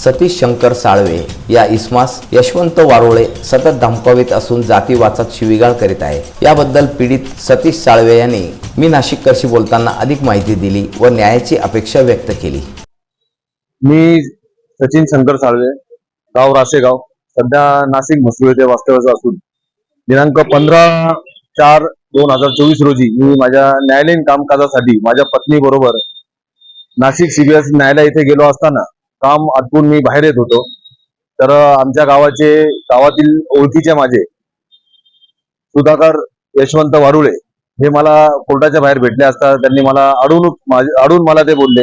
सतीश शंकर साळवे या इसमास यशवंत वारोळे सतत धमकावित असून जातीवाचक शिवीगाळ करीत आहे. याबद्दल पीडित सतीश साळवे यांनी मी नाशिककरशी बोलताना अधिक माहिती दिली व न्यायाची अपेक्षा व्यक्त केली. मी सचिन शंकर साळवे गाव राशेगाव सध्या नाशिक म्हसरू येथे वास्तव्याचा असून दिनांक पंधरा चार दोन हजार चोवीस रोजी मी माझ्या न्यायालयीन कामकाजासाठी माझ्या पत्नी बरोबर नाशिक सीबीएस न्यायालय इथे गेलो असताना काम आटपून मी बाहेर येत होतो. तर आमच्या गावाचे गावातील ओळखीचे माझे सुधाकर यशवंत वारुळे हे मला कोर्टाच्या बाहेर भेटले असता त्यांनी मला अडवून अडून मला ते बोलले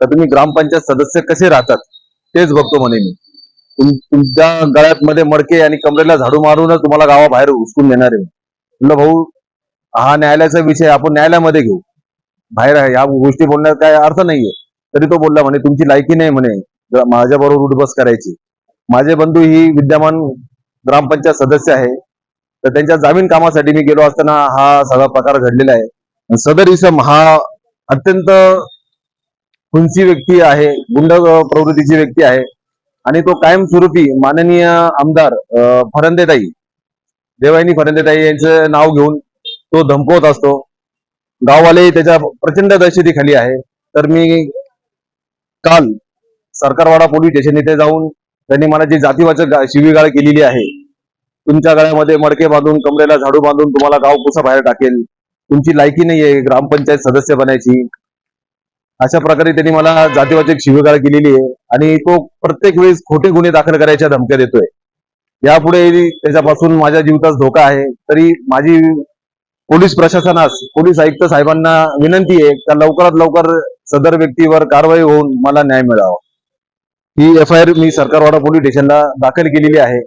तर तुम्ही ग्रामपंचायत सदस्य कसे राहतात? तेच बघतो म्हणे मी. तुम- तुमच्या गळ्यात मध्ये मडके आणि कमरेला झाडू मारूनच तुम्हाला गावाबाहेर उचकून देणार आहे. म्हणलं भाऊ हा न्यायालयाचा विषय आपण न्यायालयामध्ये घेऊ. बाहेर आहे या गोष्टी बोलण्यात काय अर्थ नाहीये. तरी तो बोलला म्हणे तुमची लायकी नाही म्हणे माझ्या बरोबर उठबस करायची. माझे बंधू ही विद्यमान ग्रामपंचायत सदस्य आहे. तर त्यांच्या जामीन कामासाठी मी गेलो असताना हा सगळा प्रकार घडलेला आहे. सदर इसम हा अत्यंत खुंची व्यक्ती आहे गुंड प्रवृत्तीची व्यक्ती आहे. आणि तो कायमस्वरूपी माननीय आमदार फरंदेताई देवायनी फरंदेताई यांचं नाव घेऊन तो धमकवत असतो. गाववाले त्याच्या प्रचंड दहशतीखाली आहे. तर मी काल सरकारवाडा पोलीस स्टेशन इथे जाऊन त्यांनी मला जी जातीवाचक शिवीगाळ केलेली आहे तुमच्या गळ्यामध्ये मडके बांधून कमरेला झाडू बांधून तुम्हाला गाव कुसा बाहेर टाकेल? तुमची लायकी नाहीये ग्रामपंचायत सदस्य बनायची. अशा प्रकारे त्यांनी मला जातीवाचक शिवीगाळ केलेली आहे आणि तो प्रत्येक वेळेस खोटे गुन्हे दाखल करायच्या धमक्या देतोय. यापुढे त्याच्यापासून माझ्या जीवितास धोका आहे. तरी माझी पोलीस प्रशासनास पोलीस आयुक्त साहेबांना विनंती आहे का लवकरात लवकर सदर व्यक्तीवर कारवाई होऊन मला न्याय मिळावा. ही एफ आय आर मी सरकारवाडा पोलीस स्टेशनला दाखल केलेली आहे.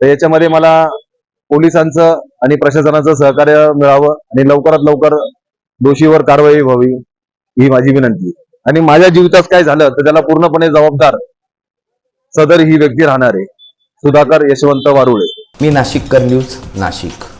तर याच्यामध्ये मला पोलिसांचं आणि प्रशासनाचं सहकार्य मिळावं आणि लवकरात लवकर दोषीवर कारवाई व्हावी ही माझी विनंती. आहे. आणि माझ्या जीवितात काय झालं तर त्याला पूर्णपणे जबाबदार सदर ही व्यक्ती राहणार आहे. सुधाकर यशवंत वारुळे. मी नाशिककर न्यूज नाशिक.